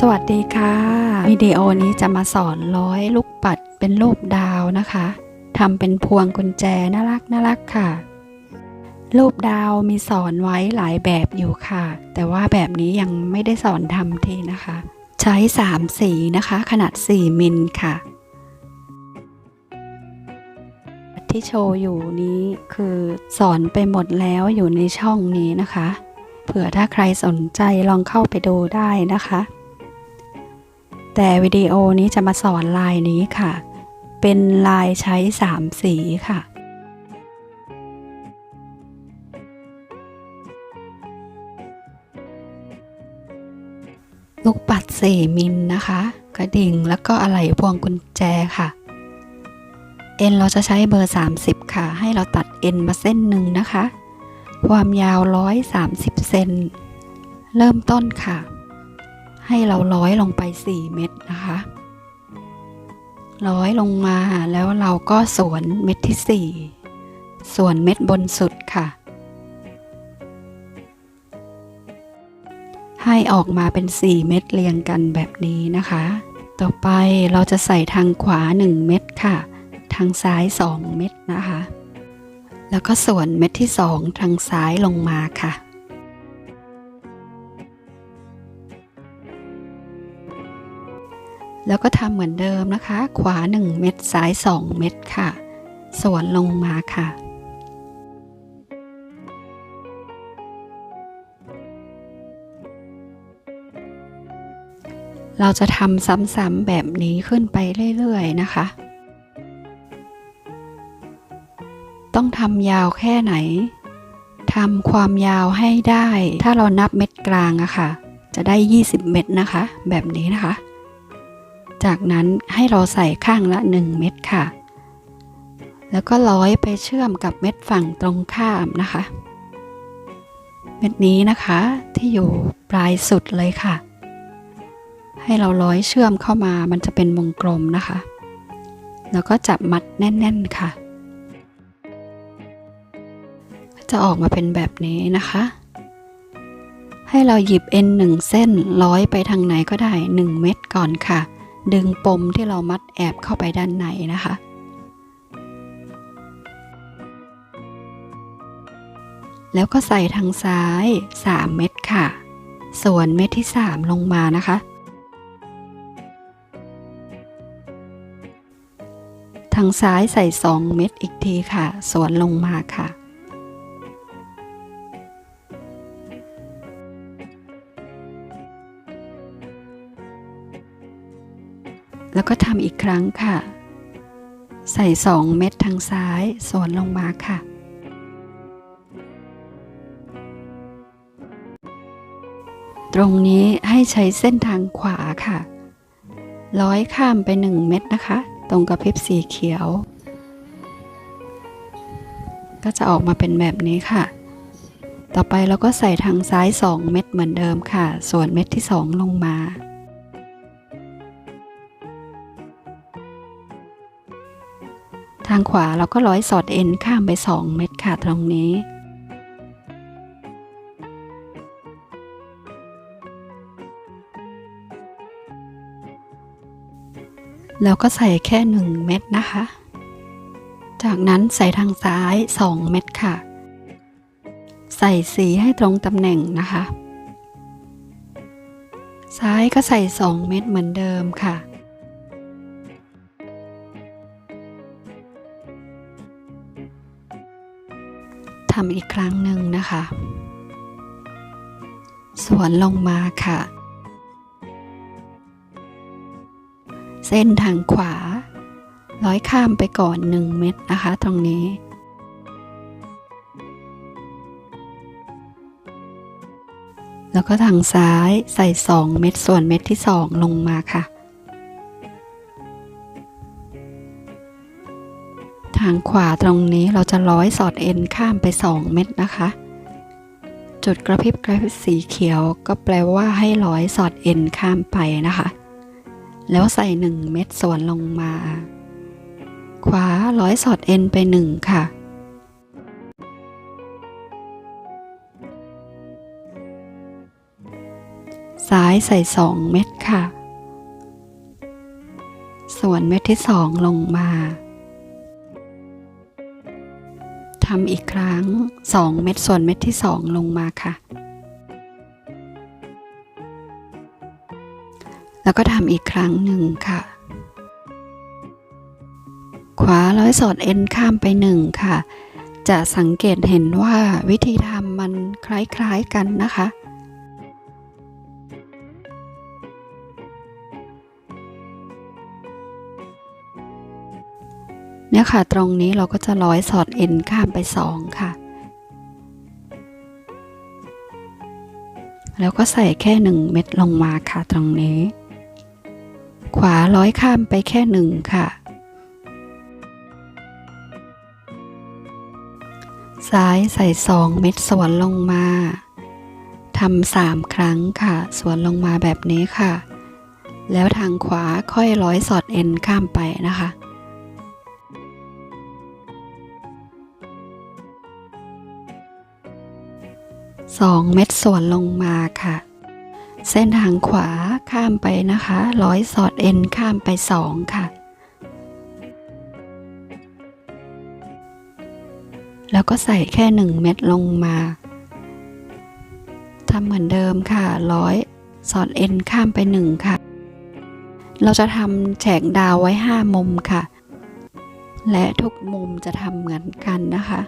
สวัสดีค่ะ วิดีโอนี้จะมาสอนร้อยลูกปัดเป็นรูปดาวนะคะทำเป็นพวงกุญแจน่ารักน่ารักค่ะ รูปดาวมีสอนไว้หลายแบบอยู่ค่ะ แต่ว่าแบบนี้ยังไม่ได้สอนทำทีนะคะ ใช้ 3 สีนะคะ ขนาด 4 มิลค่ะ ที่โชว์อยู่นี้คือสอนไปหมดแล้วอยู่ในช่องนี้นะคะ เผื่อถ้าใครสนใจลองเข้าไปดูได้นะคะ แต่วิดีโอนี้จะมาสอนลายนี้ค่ะ เป็นลายใช้3สีค่ะ ลูกปัด4มิลนะคะ กระดิ่งแล้วก็อะไหล่พวงกุญแจค่ะ เอ็นเราจะใช้เบอร์ 30 ค่ะ ให้เราตัดเอ็นมาเส้นหนึ่งนะคะ ความยาว 130 เซน เริ่มต้นค่ะ ให้เราร้อยลงไป 4 เม็ดนะคะ ร้อยลงมาแล้วเราก็สวนเม็ดที่ 4 ส่วนเม็ดบนสุดค่ะ ให้ออกมาเป็น 4 เม็ดเรียงกันแบบนี้นะคะ ต่อไปเราจะใส่ทางขวา 1 เม็ดค่ะ ทางซ้าย 2 เม็ดนะคะ แล้วก็ส่วนเม็ดที่ 2 ทางซ้ายลงมาค่ะ แล้วก็ทำเหมือนเดิมนะคะ ขวา 1 เม็ดซ้าย 2 เม็ดค่ะ สวนลงมาค่ะเราจะทำซ้ำๆแบบนี้ขึ้นไปเรื่อยๆนะคะ ต้องทำยาวแค่ไหน ทำความยาวให้ได้ ถ้าเรานับเม็ดกลางอะค่ะ จะได้ 20 เม็ดนะคะ แบบนี้นะคะ จากนั้นให้เราใส่ข้างละ 1 เม็ดค่ะ แล้วก็ร้อยไปเชื่อมกับเม็ดฝั่งตรงข้ามนะคะ เม็ดนี้นะคะที่อยู่ปลายสุดเลยค่ะ ให้เราร้อยเชื่อมเข้ามามันจะเป็นวงกลมนะคะ แล้วก็จับมัดแน่น ๆค่ะ จะออกมาเป็นแบบนี้นะคะให้เราหยิบเอ็นหนึ่งเส้นร้อยไปทางไหนก็ได้ 1 เม็ดก่อนค่ะ ดึงปมที่เรามัดแอบเข้าไปด้านในนะคะ แล้วก็ใส่ทางซ้าย 3 เม็ดค่ะ ส่วนเม็ดที่ 3 ลงมานะคะ ทางซ้ายใส่ 2 เม็ดอีกทีค่ะ ส่วนลงมาค่ะ แล้วก็ทำอีกครั้งค่ะ ใส่2เม็ดทางซ้ายสวนลงมาค่ะ ตรงนี้ให้ใช้เส้นทางขวาค่ะ ร้อยข้ามไป1เม็ดนะคะ ตรงกับพริบสีเขียว ก็จะออกมาเป็นแบบนี้ค่ะ ต่อไปเราก็ใส่ทางซ้าย 2 เม็ดเหมือนเดิมค่ะ ส่วนเม็ดที่ 2 ลงมาางขวาเราก็ร้อยสอดเอ็นข้ามไป 2 เม็ดค่ะตรงนี้ แล้วก็ใส่แค่ 1 เม็ดนะคะ จากนั้นใส่ทางซ้าย 2 เม็ดค่ะ ใส่สีให้ตรงตำแหน่งนะคะ ซ้ายก็ใส่ 2 เม็ดเหมือนเดิมค่ะ ทำอีกครั้งหนึ่งนะคะ สวนลงมาค่ะ เส้นทางขวา ร้อยข้ามไปก่อน 1 เม็ดนะคะ ตรงนี้แล้วก็ทางซ้ายใส่ 2 เม็ดส่วนเม็ดที่ 2 ลงมาค่ะางขวาตรงนี้เราจะร้อยสอดเอ็นข้ามไป 2 เม็ดนะคะ จุดกระพริบกระพริบสีเขียวก็แปลว่าให้ร้อยสอดเอ็นข้ามไปนะคะ แล้วใส่ 1 เม็ดส่วนลงมา ขวาร้อยสอดเอ็นไป 1 ค่ะซ้ายใส่สองเม็ดค่ะ ส่วนเม็ดที่สองลงมา ทำอีกครั้งสองเม็ดส่วนเม็ดที่สองลงมาค่ะ แล้วก็ทำอีกครั้งหนึ่งค่ะ ขวาร้อยสอดเอ็นข้ามไปหนึ่งค่ะ จะสังเกตเห็นว่าวิธีทำมันคล้ายๆกันนะคะ ค่ะ ตรงนี้เราก็จะร้อยสอดเอ็นข้ามไปสองค่ะ แล้วก็ใส่แค่หนึ่งเม็ดลงมาค่ะตรงนี้ ขวาร้อยข้ามไปแค่หนึ่งค่ะ ซ้ายใส่สองเม็ดสวนลงมาทำสามครั้งค่ะ สวนลงมาแบบนี้ค่ะ แล้วทางขวาค่อยร้อยสอดเอ็นข้ามไปนะคะ สองเม็ดส่วนลงมาค่ะ เส้นทางขวาข้ามไปนะคะร้อยสอดเอ็นข้ามไปสองค่ะ แล้วก็ใส่แค่หนึ่งเม็ดลงมาทำเหมือนเดิมค่ะร้อยสอดเอ็นข้ามไปหนึ่งค่ะ เราจะทำแฉกดาวไว้ห้ามุมค่ะ และทุกมุมจะทำเหมือนกันนะคะ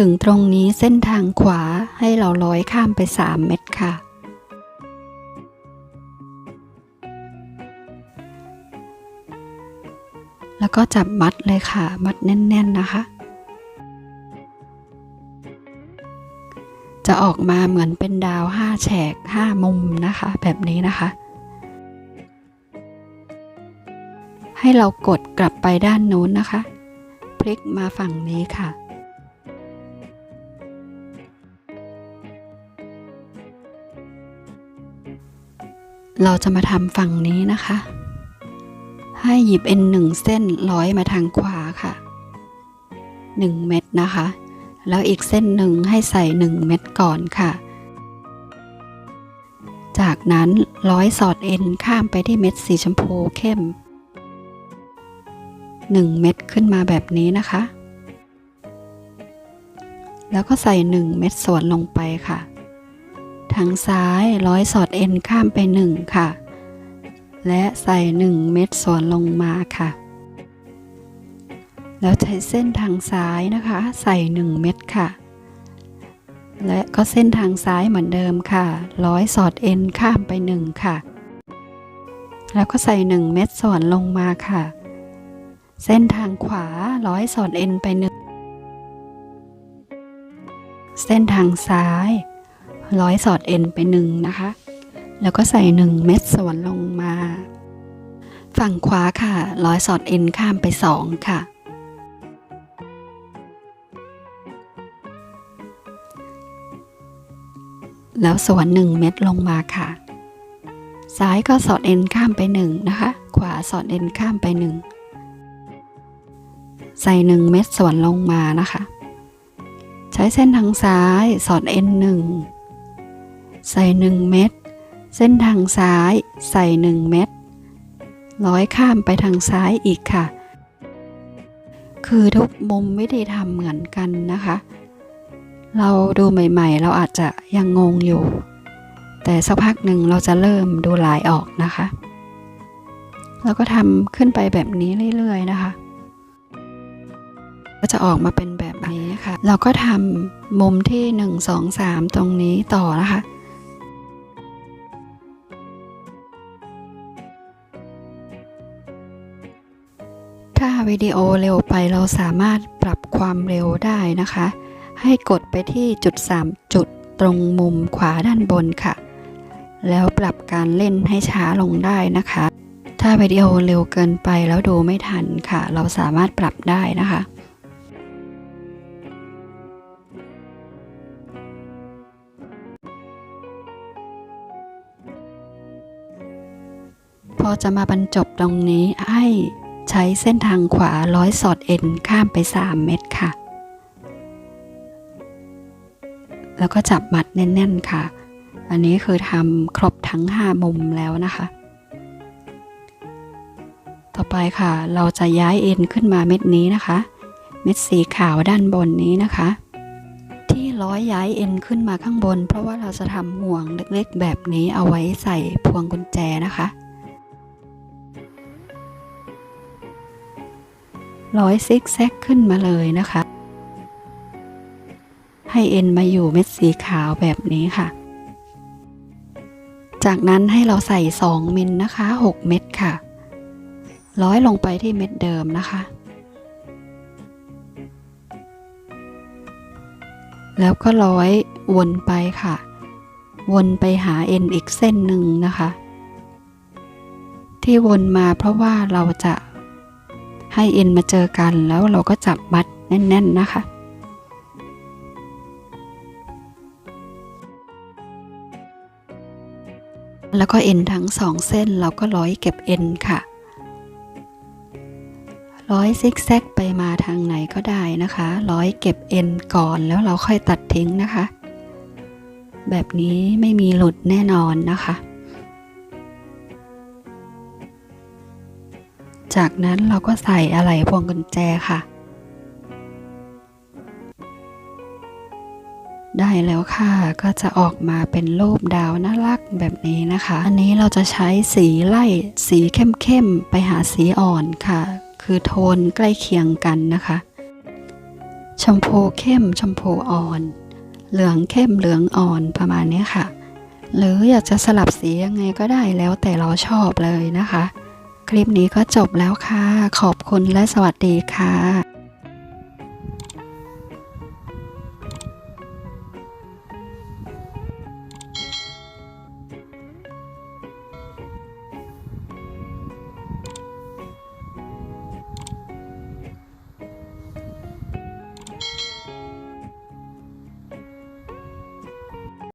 ถึงตรงนี้เส้นทางขวาให้เราร้อยข้ามไป 3 เม็ดค่ะ แล้วก็จับมัดเลยค่ะ มัดแน่น ๆ นะคะ จะออกมาเหมือนเป็นดาว 5 แฉก 5 มุมนะคะ แบบนี้นะคะ ให้เรากดกลับไปด้านนู้นนะคะ พลิกมาฝั่งนี้ค่ะ เราจะมาทำฝั่งนี้นะคะ ให้หยิบเอ็นหนึ่งเส้นร้อยมาทางขวาค่ะ 1 เม็ดนะคะ แล้วอีกเส้นหนึ่งให้ใส่ 1 เม็ดก่อนค่ะ จากนั้นร้อยสอดเอ็นข้ามไปที่เม็ดสีชมพูเข้ม 1 เม็ดขึ้นมาแบบนี้นะคะ แล้วก็ใส่ 1 เม็ดส่วนลงไปค่ะ ทางซ้ายร้อยสอดเอ็นข้ามไป1ค่ะ และใส่1เม็ดสวนลงมาค่ะ แล้วใช้เส้นทางซ้ายนะคะ ใส่1เม็ดค่ะ และก็เส้นทางซ้ายเหมือนเดิมค่ะร้อยสอดเอ็นข้ามไป1ค่ะ แล้วก็ใส่1เม็ดสวนลงมาค่ะ เส้นทางขวาร้อยสอดเอ็นไปหนึ่งเส้นทางซ้าย ร้อยสอดเอ็นไปหนึ่งนะคะ แล้วก็ใส่หนึ่งเม็ดสวนลงมา ฝั่งขวาค่ะร้อยสอดเอ็นข้ามไปสองค่ะ แล้วสวนหนึ่งเม็ดลงมาค่ะ ซ้ายก็สอดเอ็นข้ามไปหนึ่งนะคะ ขวาสอดเอ็นข้ามไปหนึ่งใส่หนึ่งเม็ดสวนลงมานะคะ ใช้เส้นทางซ้ายสอดเอ็นหนึ่ง ใส่หนึ่งเม็ด เส้นทางซ้าย ใส่หนึ่งเม็ด ร้อยข้ามไปทางซ้ายอีกค่ะ คือทุกมุมวิธีทำเหมือนกันนะคะ เราดูใหม่ๆ เราอาจจะยังงงอยู่ แต่สักพักหนึ่งเราจะเริ่มดูลายออกนะคะ แล้วก็ทำขึ้นไปแบบนี้เรื่อยๆนะคะก็จะออกมาเป็นแบบนี้ค่ะ เราก็ทำมุมที่ 1 2 3 ตรงนี้ต่อนะคะ วิดีโอเร็วไปเราสามารถปรับความเร็วได้นะคะ ให้กดไปที่จุด 3 จุดตรงมุมขวาด้านบนค่ะ แล้วปรับการเล่นให้ช้าลงได้นะคะ ถ้าวิดีโอเร็วเกินไปแล้วดูไม่ทันค่ะ เราสามารถปรับได้นะคะพอจะมาบรรจบตรงนี้ให้ ใช้เส้นทางขวาร้อยสอดเอ็นข้ามไป 3 เม็ดค่ะ แล้วก็จับมัดแน่น ๆ ค่ะ อันนี้คือทำครบทั้ง 5 มุมแล้วนะคะ ต่อไปค่ะ เราจะย้ายเอ็นขึ้นมาเม็ดนี้นะคะ เม็ดสีขาวด้านบนนี้นะคะ ที่ร้อยย้ายเอ็นขึ้นมาข้างบน เพราะว่าเราจะทำห่วงเล็กๆ แบบนี้เอาไว้ใส่พวงกุญแจนะคะ ร้อยซิกแซกขึ้นมาเลยนะคะ ให้เอ็นมาอยู่เม็ดสีขาวแบบนี้ค่ะ จากนั้นให้เราใส่ 2 มิลนะคะ 6 เม็ดค่ะ ร้อยลงไปที่เม็ดเดิมนะคะ แล้วก็ร้อยวนไปค่ะ วนไปหาเอ็นอีกเส้นหนึ่งนะคะ ที่วนมาเพราะว่าเราจะ ให้เอ็นมาเจอกันแล้วเราก็จับมัดแน่น ๆ นะคะ แล้วก็เอ็นทั้งสองเส้นเราก็ร้อยเก็บเอ็นค่ะ ร้อยซิกแซกไปมาทางไหนก็ได้นะคะ ร้อยเก็บเอ็นก่อนแล้วเราค่อยตัดทิ้งนะคะ แบบนี้ไม่มีหลุดแน่นอนนะคะ จากนั้นเราก็ใส่อะไหล่พวงกุญแจค่ะ ได้แล้วค่ะ ก็จะออกมาเป็นรูปดาวน่ารักแบบนี้นะคะ อันนี้เราจะใช้สีไล่สีเข้มๆ ไปหาสีอ่อนค่ะ คือโทนใกล้เคียงกันนะคะ ชมพูเข้มชมพูอ่อน เหลืองเข้มเหลืองอ่อนประมาณนี้ค่ะ หรืออยากจะสลับสียังไงก็ได้แล้วแต่เราชอบเลยนะคะ คลิปนี้ก็จบแล้วค่ะ ขอบคุณและสวัสดีค่ะ